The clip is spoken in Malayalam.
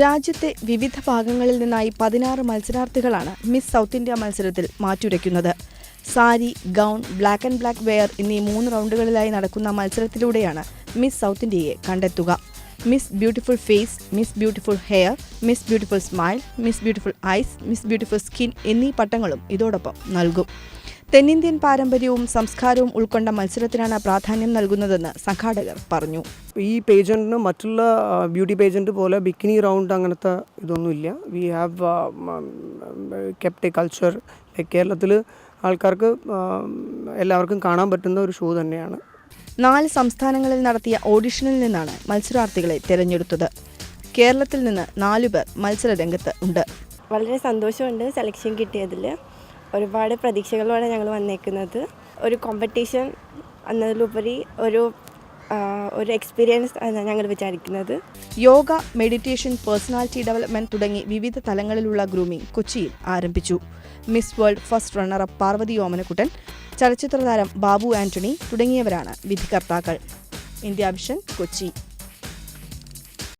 രാജ്യത്തെ വിവിധ ഭാഗങ്ങളിൽ നിന്നായി പതിനാറ് മത്സരാർത്ഥികളാണ് മിസ് സൗത്ത് ഇന്ത്യ മത്സരത്തിൽ മാറ്റുരയ്ക്കുന്നത്. Sari gown black and black wear എന്നീ മൂന്ന് റൗണ്ടുകളിലായി നടക്കുന്ന മത്സരത്തിലൂടെയാണ് മിസ് സൗത്ത് ഇന്ത്യയെ കണ്ടെത്തുക. Miss beautiful face miss beautiful hair miss beautiful smile miss beautiful eyes miss beautiful skin എന്നീ പട്ടങ്ങളും ഇതോടൊപ്പം നൽകും. തെന്നിന്ത്യൻ പാരമ്പര്യവും സംസ്കാരവും ഉൾക്കൊണ്ട മത്സരത്തിനാണ് പ്രാധാന്യം നൽകുന്നതെന്ന് സംഘാടകർ പറഞ്ഞു. ഈ പേജന്റിന് മറ്റുള്ള ബ്യൂട്ടി പേജന്റ് പോലെ ബിക്കിനി റൗണ്ട് അങ്ങനത്തെ ഇതൊന്നുമില്ല. We have kept a culture കേരളത്തിൽ ആൾക്കാർക്ക് എല്ലാവർക്കും കാണാൻ പറ്റുന്ന ഒരു ഷോ തന്നെയാണ്. നാല് സംസ്ഥാനങ്ങളിൽ നടത്തിയ ഓഡിഷനിൽ നിന്നാണ് മത്സരാർത്ഥികളെ തിരഞ്ഞെടുത്തത്. കേരളത്തിൽ നിന്ന് നാലുപേർ മത്സരരംഗത്ത് ഉണ്ട്. വളരെ സന്തോഷമുണ്ട് സെലക്ഷൻ കിട്ടിയതിൽ ഒരുപാട് പ്രതീക്ഷകളോടെ ഞങ്ങൾ വന്നേക്കുന്നത്. ഒരു കോമ്പറ്റീഷൻ എന്നതിലുപരി ഒരു ഒരു എക്സ്പീരിയൻസ് എന്നാണ് ഞങ്ങൾ വിചാരിക്കുന്നത്. യോഗ മെഡിറ്റേഷൻ പേഴ്സണാലിറ്റി ഡെവലപ്മെന്റ് തുടങ്ങി വിവിധ തലങ്ങളിലുള്ള ഗ്രൂമിംഗ് കൊച്ചിയിൽ ആരംഭിച്ചു. Miss World first runner up Parvathy Omanakuttan ചലച്ചിത്ര താരം ബാബു ആന്റണി തുടങ്ങിയവരാണ് വിധികർത്താക്കൾ. India vision Kochi.